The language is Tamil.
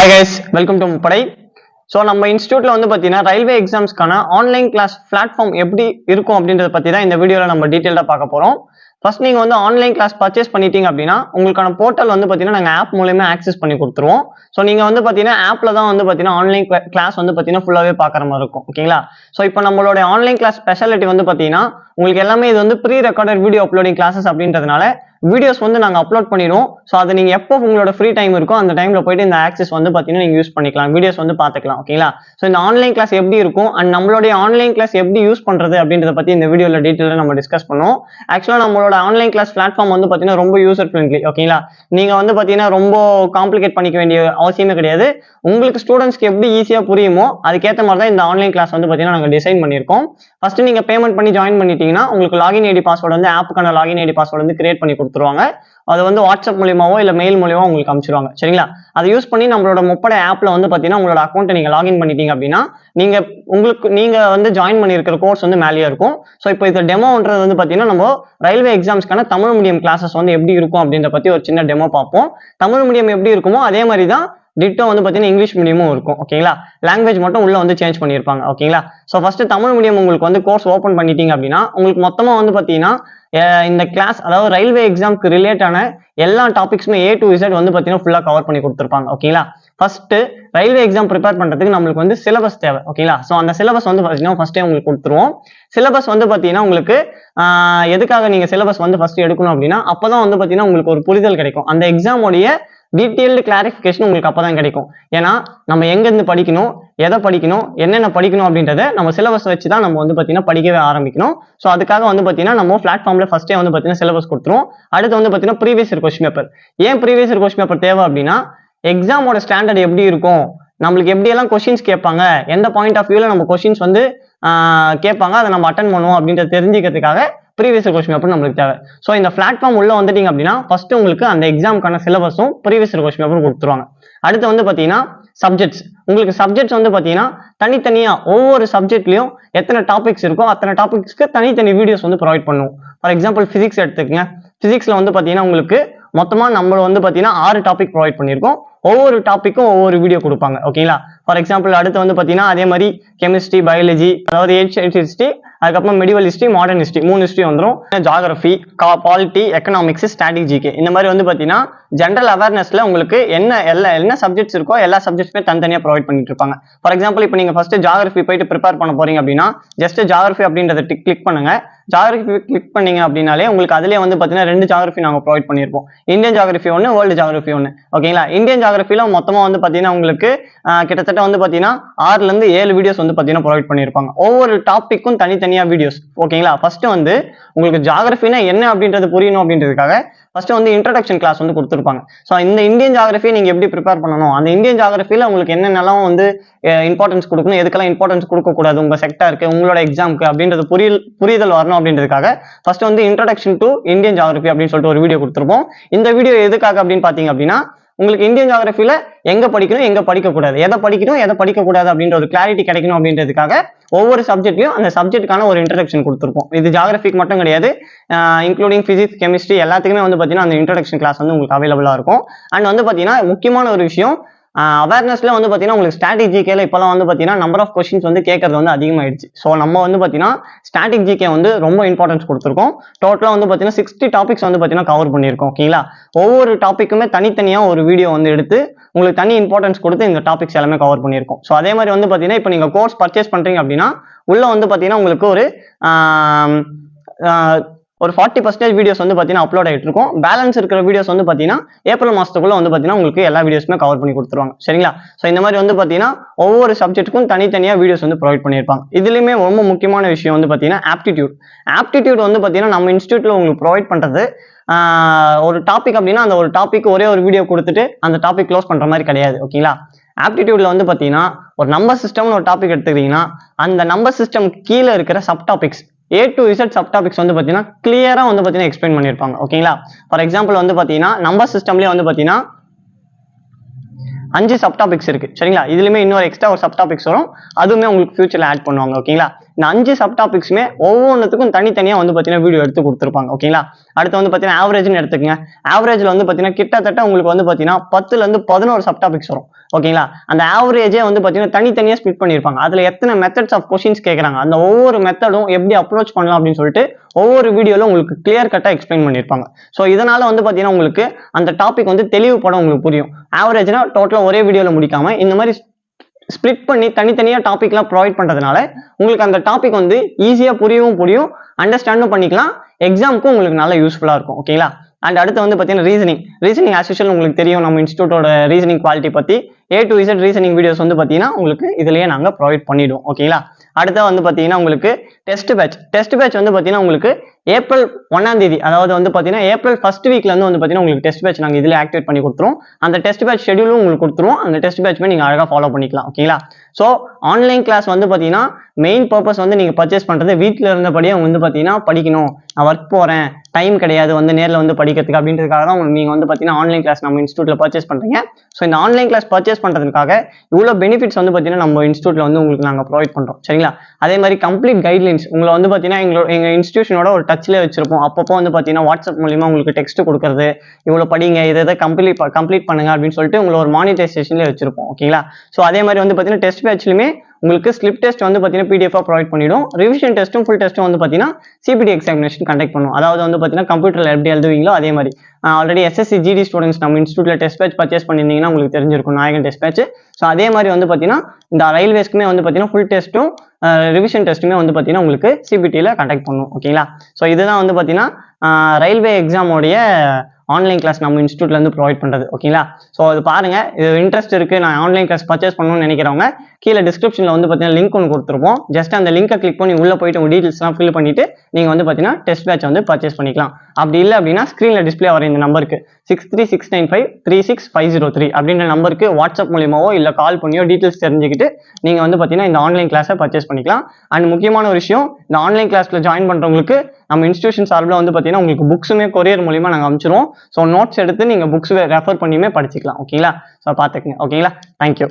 Hi guys welcome to Muppadai so நம்ம இன்ஸ்டியூட்டில் வந்து பார்த்தீங்கன்னா ரயில்வே எக்ஸாம்ஸ்க்கான ஆன்லைன் கிளாஸ் பிளாட்ஃபார்ம் எப்படி இருக்கும் அப்படின்றத பற்றி தான் இந்த வீடியோவில் நம்ம டீட்டெயிலாக பார்க்க போகிறோம் ஃபர்ஸ்ட் நீங்கள் வந்து ஆன்லைன் கிளாஸ் பர்ச்சேஸ் பண்ணிட்டீங்க அப்படின்னா உங்களுக்கான போர்ட்டல் வந்து பார்த்தீங்கன்னா நாங்கள் ஆப் மூலயமா ஆக்சஸ் பண்ணி கொடுத்துருவோம். ஸோ நீங்கள் வந்து பார்த்தீங்கன்னா ஆப்பில் தான் வந்து பார்த்தீங்கன்னா ஆன்லைன் கிளாஸ் வந்து பார்த்தீங்கன்னா ஃபுல்லாகவே பார்க்குற மாதிரி இருக்கும். ஓகேங்களா ஸோ இப்போ நம்மளோட ஆன்லைன் கிளாஸ் ஸ்பெஷாலிட்டி வந்து பார்த்தீங்கன்னா உங்களுக்கு எல்லாமே இது வந்து pre recorded video uploading classes அப்படின்றதுனால வீடியோஸ் வந்து நாங்கள் அப்லோட் பண்ணிடுவோம். ஸோ அதை நீங்கள் எப்போ உங்களோட ஃப்ரீ டைம் இருக்கோ அந்த டைமில் போயிட்டு இந்த ஆக்சஸ் வந்து பார்த்தீங்கன்னா நீங்கள் யூஸ் பண்ணிக்கலாம். வீடியோஸ் வந்து பார்த்துக்கலாம் ஓகேங்களா ஸோ இந்த ஆன்லைன் கிளாஸ் எப்படி இருக்கும்? அண்ட் நம்மளுடைய ஆன்லைன் கிளாஸ் எப்படி யூஸ் பண்ணுறது அப்படின்றத பற்றி இந்த வீடியோவில் டீட்டெயிலாக நம்ம டிஸ்கஸ் பண்ணுவோம். ஆக்சுவலாக நம்மளோட ஆன்லைன் கிளாஸ் பிளாட்ஃபார்ம் வந்து பார்த்தீங்கன்னா ரொம்ப யூசர் ஃப்ரெண்ட்லி ஓகேங்களா நீங்கள் வந்து பார்த்தீங்கன்னா ரொம்ப காம்ப்ளிகேட் பண்ணிக்க வேண்டிய அவசியமே கிடையாது. உங்களுக்கு ஸ்டூடெண்ட்ஸ்க்கு எப்படி ஈஸியாக புரியுமோ அதுக்கேற்ற மாதிரி தான் இந்த ஆன்லைன் கிளாஸ் வந்து பார்த்தீங்கன்னா நாங்கள் டிசைன் பண்ணியிருக்கோம். ஃபஸ்ட்டு நீங்கள் பேமெண்ட் பண்ணி ஜாயின் பண்ணிட்டீங்கன்னா உங்களுக்கு லாகின் ஐடி பாஸ்வேர்டு வந்து ஆப்புக்கான லாகின் ஐடி பாஸ்வேர்டு வந்து கிரியேட் பண்ணி கொடுத்துருவாங்க. அது வந்து வாட்ஸ்அப் மூலியமாவோ இல்லை மெயில் மூலியமாக உங்களுக்கு அனுப்பிச்சிருவாங்க சரிங்களா? அதை யூஸ் பண்ணி நம்மளோட முப்படை ஆப்பில் வந்து பார்த்தீங்கன்னா உங்களோட அக்கௌண்ட்டை நீங்கள் லாகின் பண்ணிட்டீங்க அப்படின்னா நீங்கள் உங்களுக்கு நீங்கள் வந்து ஜாயின் பண்ணியிருக்கிற கோர்ஸ் வந்து மேலேயே இருக்கும். ஸோ இப்போ இது டெமோன்றது வந்து பார்த்தீங்கன்னா நம்ம ரயில்வே எக்ஸாம்ஸ்க்கான தமிழ் மீடியம் கிளாஸஸ் வந்து எப்படி இருக்கும் அப்படின்ற பற்றி ஒரு சின்ன டெமோ பார்ப்போம். தமிழ் மீடியம் எப்படி இருக்குமோ அதே மாதிரி தான் டிட்டோ வந்து பார்த்தீங்கன்னா இங்கிலீஷ் மீடியமும் இருக்கும். ஓகேங்களா? லாங்குவேஜ் மட்டும் உள்ள வந்து சேஞ்ச் பண்ணியிருப்பாங்க ஓகேங்களா? ஸோ ஃபர்ஸ்ட் தமிழ் மீடியம் உங்களுக்கு வந்து கோர்ஸ் ஓப்பன் பண்ணிட்டீங்க அப்படின்னா உங்களுக்கு மொத்தமாக வந்து பார்த்தீங்கன்னா இந்த கிளாஸ் அதாவது ரயில்வே எக்ஸாம்க்கு ரிலேட்டான எல்லா டாபிக்ஸுமே ஏ டு இசட் வந்து பார்த்தீங்கன்னா ஃபுல்லாக கவர் பண்ணி கொடுத்துருப்பாங்க ஓகேங்களா ஃபர்ஸ்ட் ரயில்வே எக்ஸாம் ப்ரிப்பேர் பண்ணுறதுக்கு நம்மளுக்கு வந்து சிலபஸ் தேவை ஓகேங்களா ஸோ அந்த சிலபஸ் வந்து பார்த்தீங்கன்னா ஃபஸ்ட்டே உங்களுக்கு கொடுத்துருவோம். சிலபஸ் வந்து பார்த்தீங்கன்னா உங்களுக்கு எதுக்காக நீங்கள் சிலபஸ் வந்து ஃபர்ஸ்ட் எடுக்கணும் அப்படின்னா அப்போ தான் வந்து பார்த்தீங்கன்னா உங்களுக்கு ஒரு புரிதல் கிடைக்கும். அந்த எக்ஸாமோடைய டீட்டெயில்டு கிளாரிஃபிகேஷன் உங்களுக்கு அப்போ தான் கிடைக்கும். ஏன்னா நம்ம எங்கேருந்து படிக்கணும் எதை படிக்கணும் என்னென்ன படிக்கணும் அப்படின்றத நம்ம சிலபஸ் வச்சு தான் நம்ம வந்து பார்த்தீங்கன்னா படிக்கவே ஆரம்பிக்கணும். ஸோ அதுக்காக வந்து பார்த்தீங்கன்னா நம்ம பிளாட்ஃபார்மில் ஃபஸ்ட்டே வந்து பார்த்தீங்கன்னா சிலபஸ் கொடுத்துரும் அடுத்து வந்து பார்த்தீங்கன்னா ப்ரீவியஸ் இயர் கொஸ்டின் பேப்பர் ஏன் ப்ரீவியஸ் இயர் கொஸ்டின் பேப்பர் தேவை அப்படின்னா எக்ஸாமோட ஸ்டாண்டர்ட் எப்படி இருக்கும்? நம்மளுக்கு எப்படியெல்லாம் கொஷின்ஸ் கேட்பாங்க? எந்த பாயிண்ட் ஆஃப் வியூவில் நம்ம கொஷின்ஸ் வந்து கேட்பாங்க? அதை நம்ம அட்டன் பண்ணுவோம் அப்படின்றத தெரிஞ்சுக்கிறதுக்காக ப்ரீவியஸ் கொஸ்டின் பேப்பர் நம்மளுக்கு தேவை. ஸோ இந்த பிளாட்ஃபார்ம் உள்ள வந்துட்டீங்க அப்படின்னா ஃபர்ஸ்ட் உங்களுக்கு அந்த எக்ஸாமுக்கான சிலபஸும் ப்ரீவியஸ் கொஸ்டின் பேப்பரும் கொடுத்துருவாங்க. அடுத்து வந்து பார்த்தீங்கன்னா சப்ஜெக்ட்ஸ் உங்களுக்கு சப்ஜெக்ட்ஸ் வந்து பார்த்தீங்கன்னா தனித்தனியாக ஒவ்வொரு சப்ஜெக்ட்லையும் எத்தனை டாபிக்ஸ் இருக்கோ அத்தனை டாபிக்ஸ்க்கு தனித்தனி வீடியோஸ் வந்து ப்ரொவைட் பண்ணுவோம் ஃபார் எக்ஸாம்பிள் ஃபிசிக்ஸ் எடுத்துக்கங்க. ஃபிசிக்ஸில் வந்து பார்த்தீங்கன்னா உங்களுக்கு மொத்தமாக நம்மளை வந்து பார்த்தீங்கன்னா ஆறு டாபிக் ப்ரொவைட் பண்ணியிருக்கோம். ஒவ்வொரு டாப்பிக்கும் ஒவ்வொரு வீடியோ கொடுப்பாங்க ஓகேங்களா ஃபார் எக்ஸாம்பிள் அடுத்து வந்து பார்த்தீங்கன்னா அதே மாதிரி கெமிஸ்ட்ரி பயாலஜி அதாவது ஏன்ஷியன்ட் ஹிஸ்ட்ரி அதுக்கப்புறம் மெடிவல் ஹிஸ்ட்ரி மாடர்ன் ஹிஸ்ட்ரி மூணு ஹிஸ்ட்ரி வந்துடும் ஜாகிரபி பாலிட்டி எக்கனாமிக்ஸ் ஸ்ட்ராட்டஜிக்கு இந்த மாதிரி வந்து பார்த்தீங்கன்னா ஜென்ரல் அவேர்னஸ்ல உங்களுக்கு என்ன எல்லா என்ன சப்ஜெக்ட்ஸ் இருக்கோ எல்லா சப்ஜெக்ட்ஸுமே தனித்தனியாக ப்ரொவைட் பண்ணிட்டு இருப்பாங்க. ஃபார் எக்ஸாம்பிள் இப்போ நீங்கள் ஃபஸ்ட்டு ஜாகிரபி போயிட்டு ப்ரிப்பேர் பண்ண போறீங்க அப்படின்னா ஜஸ்ட் ஜாகிரபி அப்படின்றத கிளிக் பண்ணுங்க. ஜாகிரபி கிளிக் பண்ணீங்க அப்படின்னாலே உங்களுக்கு அதுலேயே வந்து பார்த்தீங்கன்னா ரெண்டு ஜாகிரபி நாங்கள் ப்ரொவைட் பண்ணியிருப்போம் இந்தியன் ஜாகிரபி ஒன்று வேர்ல்டு ஜாகிரபி ஒன்று ஓகேங்களா இந்தியன் ஜாகிரபியில் மொத்தமாக வந்து பார்த்தீங்கன்னா உங்களுக்கு கிட்டத்தட்ட வந்து பார்த்தீங்கன்னா ஆறுலேருந்து ஏழு வீடியோஸ் வந்து பார்த்தீங்கன்னா ப்ரொவைட் பண்ணியிருப்பாங்க ஒவ்வொரு டாப்பிக்கும் தனித்தனியாக வீடியோஸ் ஓகேங்களா? ஃபர்ஸ்ட் வந்து உங்களுக்கு ஜாகிரஃபினா என்ன அப்படின்றது புரியணும் அப்படின்றதுக்காக ஃபர்ஸ்ட் வந்து இன்ட்ரடக்ஷன் கிளாஸ் வந்து கொடுத்துருப்பாங்க. ஸோ இந்த இந்தியன் ஜாகிரஃபியை நீங்கள் எப்படி ப்ரிப்பேர் பண்ணணும்? அந்த இந்தியன் ஜாகிரஃபியில் உங்களுக்கு என்னென்னலாம் வந்து இம்பார்ட்டன்ஸ் கொடுக்கணும்? எதுக்கெல்லாம் இம்பார்ட்டன்ஸ் கொடுக்கக்கூடாது? உங்கள் செக்டருக்கு உங்களோட எக்ஸாமுக்கு அப்படின்றது புரியல் புரிதல் வரணும் அப்படின்றதுக்காக ஃபர்ஸ்ட் வந்து இன்ட்ரடக்ஷன் டு இந்தியன் ஜாகிரஃபி அப்படின்னு சொல்லிட்டு ஒரு வீடியோ கொடுத்துருப்போம். இந்த வீடியோ எதுக்காக அப்படின்னு பார்த்தீங்க அப்படின்னா உங்களுக்கு இந்தியன் ஜாகிரபியில் எங்க படிக்கணும் எங்க படிக்கக்கூடாது? எதை படிக்கணும் எதை படிக்கக்கூடாது அப்படின்ற ஒரு கிளாரிட்டி கிடைக்கணும் அப்படின்றதுக்காக ஒவ்வொரு சப்ஜெக்ட்லையும் அந்த சப்ஜெக்ட்டுக்கான ஒரு இன்ட்ரடக்ஷன் கொடுத்துருப்போம். இது ஜாகிரபிக் மட்டும் கிடையாது. இன்க்ளூடிங் ஃபிசிக்ஸ் கெமிஸ்ட்ரி எல்லாத்துக்குமே வந்து பார்த்தீங்கன்னா அந்த இன்ட்ரடக்ஷன் கிளாஸ் வந்து உங்களுக்கு அவைலபிளாக இருக்கும். அண்ட் வந்து பார்த்தீங்கன்னா முக்கியமான ஒரு விஷயம் அவேர்னஸ்ல வந்து பார்த்தீங்கன்னா உங்களுக்கு ஸ்டாட்டிக் ஜிகேல இப்போலாம் வந்து பார்த்தீங்கன்னா நம்பர் ஆஃப் கொஸ்டின்ஸ் வந்து கேட்கறது வந்து அதிகமாயிடுச்சு. ஸோ நம்ம வந்து பார்த்தீங்கன்னா ஸ்டாட்டிக் ஜிகே வந்து ரொம்ப இம்பார்ட்டன்ஸ் கொடுத்துருக்கோம். டோட்டலாக வந்து பார்த்தீங்கன்னா சிக்ஸ்டி டாபிக்ஸ் வந்து பார்த்தீங்கன்னா கவர் பண்ணியிருக்கோம் ஓகேங்களா ஒவ்வொரு டாப்பிக்குமே தனித்தனியாக ஒரு வீடியோ வந்து எடுத்து உங்களுக்கு தனி இம்பார்ட்டன்ஸ் கொடுத்து இந்த டாபிக்ஸ் எல்லாமே கவர் பண்ணியிருக்கோம். ஸோ அதே மாதிரி வந்து பார்த்தீங்கன்னா இப்போ நீங்கள் கோர்ஸ் பர்ச்சேஸ் பண்ணுறீங்க அப்படின்னா உள்ள வந்து பார்த்தீங்கன்னா உங்களுக்கு ஒரு ஒரு ஃபார்ட்டி பர்சன்டேஜ் வீடியோஸ் வந்து பார்த்தீங்கன்னா அப்லோட் ஆகிட்டு இருக்கும். பேலன்ஸ் இருக்கிற வீடியோஸ் வந்து பார்த்தீங்கன்னா ஏப்ரல் மாதத்துக்குள்ள வந்து பார்த்தீங்கன்னா உங்களுக்கு எல்லா வீடியோஸுமே கவர் பண்ணி கொடுத்துருவாங்க. சரிங்களா? ஸோ இந்த மாதிரி வந்து பார்த்தீங்கன்னா ஒவ்வொரு சப்ஜெக்ட்டுக்கும் தனித்தனியாக வீடியோஸ் வந்து ப்ரொவைட் பண்ணியிருப்பாங்க. இதுலையுமே ரொம்ப முக்கியமான விஷயம் வந்து பார்த்தீங்கன்னா ஆப்டிடியூட் ஆப்டிடியூட் வந்து பார்த்தீங்கன்னா நம்ம இன்ஸ்டியூட்டில் உங்களுக்கு ப்ரொவைட் பண்ணுறது ஒரு டாபிக் அப்படின்னா அந்த ஒரு டாபிக் ஒரே ஒரு வீடியோ கொடுத்துட்டு அந்த டாபிக் க்ளோஸ் பண்ணுற மாதிரி கிடையாது. ஓகேங்களா? ஆப்டிடியூட்ல வந்து பார்த்தீங்கன்னா ஒரு நம்பர் சிஸ்டம்னு ஒரு டாபிக் எடுத்துக்கிட்டிங்கன்னா அந்த நம்பர் சிஸ்டம் கீழே இருக்கிற sub topics A to Z sub topics வந்து பார்த்தீங்கன்னா கிளியராக வந்து பார்த்தீங்கன்னா எக்ஸ்பிளைன் பண்ணியிருப்பாங்க ஓகேங்களா ஃபார் எக்ஸாம்பிள் வந்து பார்த்தீங்கன்னா நம்பர் சிஸ்டம்லேயே வந்து பார்த்தீங்கன்னா அஞ்சு சப் டாபிக்ஸ் இருக்கு. சரிங்களா? இதுலயுமே இன்னொரு எக்ஸ்ட்ரா ஒரு சப் டாபிக்ஸ் வரும். அதுவுமே உங்களுக்கு ஃபியூச்சர்ல ஆட் பண்ணுவாங்க. ஓகேங்களா இந்த அஞ்சு சப் டாபிக்ஸுமே ஒவ்வொன்றுத்துக்கும் தனித்தனியாக வந்து பார்த்தீங்கன்னா வீடியோ எடுத்து கொடுத்துருப்பாங்க ஓகேங்களா அடுத்து வந்து பார்த்தீங்கன்னா ஆவரேஜ்னு எடுத்துக்கங்க. ஆவரேஜில் வந்து பார்த்தீங்கன்னா கிட்டத்தட்ட உங்களுக்கு வந்து பார்த்தீங்கன்னா பத்துலேருந்து பதினோரு சப் டாபிக்ஸ் வரும் ஓகேங்களா அந்த ஆவரேஜே வந்து பார்த்தீங்கன்னா தனித்தனியாக ஸ்பிட் பண்ணியிருப்பாங்க. அதில் எத்தனை மெத்தட்ஸ் ஆஃப் கொஷின்ஸ் கேட்குறாங்க அந்த ஒவ்வொரு மெத்தடும் எப்படி அப்ரோச் பண்ணலாம் அப்படின்னு சொல்லிட்டு ஒவ்வொரு வீடியோவில் உங்களுக்கு கிளியர் கட்டாக எக்ஸ்பிளைன் பண்ணியிருப்பாங்க. ஸோ இதனால் வந்து பார்த்தீங்கன்னா உங்களுக்கு அந்த டாபிக் வந்து தெளிவுபடம் உங்களுக்கு புரியும். ஆவரேஜ்னா டோட்டலாக ஒரே வீடியோவில் முடிக்காமல் இந்த மாதிரி ஸ்ப்ளிட் பண்ணி தனித்தனியாக டாபிக்லாம் ப்ரொவைட் பண்ணுறதுனால உங்களுக்கு அந்த டாபிக் வந்து ஈஸியாக புரியவும் புரியும். அண்டர்ஸ்டாண்டும் பண்ணிக்கலாம். எக்ஸாமுக்கும் உங்களுக்கு நல்லா யூஸ்ஃபுல்லாக இருக்கும். ஓகேங்களா அண்ட் அடுத்து வந்து பார்த்தீங்கன்னா ரீசனிங் ரீசனிங் ஆஸ் உங்களுக்கு தெரியும். நம்ம இன்ஸ்டியூட்டோட ரீசனிங் குவாலிட்டி பற்றி A to Z reasoning videos வந்து பார்த்தீங்கன்னா உங்களுக்கு இதுலயே நாங்கள் ப்ரொவைட் பண்ணிவிடுவோம் ஓகேங்களா அடுத்த வந்து பார்த்தீங்கன்னா உங்களுக்கு டெஸ்ட் பேட்ச் டெஸ்ட் பேட்ச் வந்து பார்த்தீங்கன்னா உங்களுக்கு ஏப்ரல் ஒன்னாம் தேதி அதாவது வந்து பார்த்தீங்கன்னா ஏப்ரல் ஃபர்ஸ்ட் வீக்ல வந்து பார்த்தீங்கன்னா உங்களுக்கு டெஸ்ட் பேட்ச் நாங்கள் இதில் ஆக்டிவேட் பண்ணி கொடுத்துருவோம். அந்த டெஸ்ட் பேட்ச் ஷெடியூலும் உங்களுக்கு கொடுத்துருவோம். அந்த டெஸ்ட் பேட்ச்மே நீங்கள் அழகாக ஃபாலோ பண்ணிக்கலாம் ஓகேங்களா ஸோ ஆன்லைன் கிளாஸ் வந்து பார்த்தீங்கன்னா மெயின் பர்பஸ் வந்து நீங்கள் பர்ச்சேஸ் பண்ணுறது வீட்டில் இருந்தபடியே வந்து பார்த்தீங்கன்னா படிக்கணும். நான் ஒர்க் போகிறேன் டைம் கிடையாது வந்து நேரில் வந்து படிக்கிறதுக்கு அப்படின்றதுக்காக தான் உங்களுக்கு நீங்கள் வந்து பார்த்தீங்கன்னா ஆன்லைன் கிளாஸ் நம்ம இன்ஸ்டியூட்டில் பர்ச்சேஸ் பண்ணுறீங்க ஸோ இந்த ஆன்லைன் கிளாஸ் பர்ச்சேஸ் பண்ணுறதுக்காக இவ்வளோ பெனிஃபிட்ஸ் வந்து பார்த்தீங்கன்னா நம்ம இன்ஸ்டியூட்டில் வந்து உங்களுக்கு நாங்கள் ப்ரொவைட் பண்ணுறோம் சரிங்களா? அதே மாதிரி கம்ப்ளீட் கைட்லைன்ஸ் உங்களை வந்து பார்த்தீங்கன்னா எங்களோட எங்கள் இன்ஸ்டியூஷனோட ஒரு டச்சில் வச்சிருப்போம். அப்பப்போ வந்து பார்த்தீங்கன்னா வாட்ஸ்அப் மூலியமா உங்களுக்கு டெக்ஸ்ட் கொடுக்குறது இவ்வளோ படிங்க இதை இதை கம்ப்ளீட் கம்ப்ளீட் பண்ணுங்க அப்படின்னு சொல்லிட்டு உங்களை ஒரு மானிட்டைசேஷன்லேயே வச்சிருப்போம். ஓகேங்களா ஸோ அதே மாதிரி வந்து பார்த்தீங்கன்னா டெஸ்ட் பேட்ச்லையுமே உங்களுக்கு ஸ்லிப் டெஸ்ட் வந்து பார்த்தீங்கன்னா பிடிஎஃபாக ப்ரொவைட் பண்ணிடும். ரிவிஷன் டெஸ்ட்டும் ஃபுல் டெஸ்ட்டும் வந்து பார்த்தீங்கன்னா சிபிடி எக்ஸாமினேஷன் கண்டக்ட் பண்ணும். அதாவது வந்து பார்த்தீங்கன்னா கம்ப்யூட்டரில் எப்படி எழுதுவீங்களோ அதே மாதிரி. ஆல்ரெடி எஸ்எஸ்சி ஜிடி ஸ்டூடெண்ட்ஸ் நம்ம இன்ஸ்டியூட்ல டெஸ்ட் பேட்ச் பர்ச்சேஸ் பண்ணியிருந்தீங்கன்னா உங்களுக்கு தெரிஞ்சிருக்கும். நாயகன் டெஸ்ட் பேட்ச் ஸோ அதே மாதிரி வந்து பார்த்தீங்கன்னா இந்த ரயில்வேஸ்க்குமே வந்து பார்த்தீங்கன்னா ஃபுல் டெஸ்ட்டும் ரிவிஷன் டெஸ்ட்டுமே வந்து பார்த்தீங்கன்னா உங்களுக்கு சிபிடியில் கண்டக்ட் பண்ணும். ஓகேங்களா ஸோ இதுதான் வந்து பார்த்தீங்கன்னா ரயில்வே எக்ஸாமோடைய ஆன்லைன் கிளாஸ் நம்ம இன்ஸ்டியூட்லேருந்து ப்ரொவைட் பண்ணுறது ஓகேங்களா ஸோ அது பாருங்கள் இது இன்ட்ரெஸ்ட் இருக்குது நான் ஆன்லைன் கிளாஸ் பர்ச்சேஸ் பண்ணணும்னு நினைக்கிறவங்க கீழே டிஸ்கிரிப்ஷனில் வந்து பார்த்தீங்கன்னா லிங்க் ஒன்று கொடுத்துருப்போம். ஜஸ்ட் அந்த லிங்கை கிளிக் பண்ணி உள்ளே போயிட்டு உங்கள் டீட்டெயில்ஸ்லாம் ஃபில் பண்ணிவிட்டு நீங்கள் வந்து பார்த்தீங்கன்னா டெஸ்ட் பேட்ச் வந்து பர்ச்சேஸ் பண்ணிக்கலாம். அப்படி இல்லை அப்படின்னா ஸ்க்ரீனில் டிஸ்பிளே வர இந்த நம்பருக்கு six three six nine five three six five zero three அப்படின்ற நம்பருக்கு வாட்ஸ்அப் மூலியமாவோ இல்லை கால் பண்ணியோ டீட்டெயில்ஸ் தெரிஞ்சுக்கிட்டு நீங்கள் வந்து பார்த்தீங்கன்னா இந்த ஆன்லைன் கிளாஸை பர்ச்சேஸ் பண்ணிக்கலாம். அண்ட் முக்கியமான ஒரு விஷயம் இந்த ஆன்லைன் கிளாஸில் ஜாயின் பண்ணுறவங்களுக்கு நம்ம இன்ஸ்டியூஷன் சார்பில் வந்து பார்த்தீங்கன்னா உங்களுக்கு புக்ஸுமே கொரியர் மூலியமாக நாங்கள் அனுப்பிச்சிருவோம். ஸோ நோட்ஸ் எடுத்து நீங்கள் புக்ஸ் ரெஃபர் பண்ணியுமே படிச்சுக்கலாம். ஓகேங்களா ஸோ பார்த்துக்குங்க. ஓகேங்களா தேங்க்யூ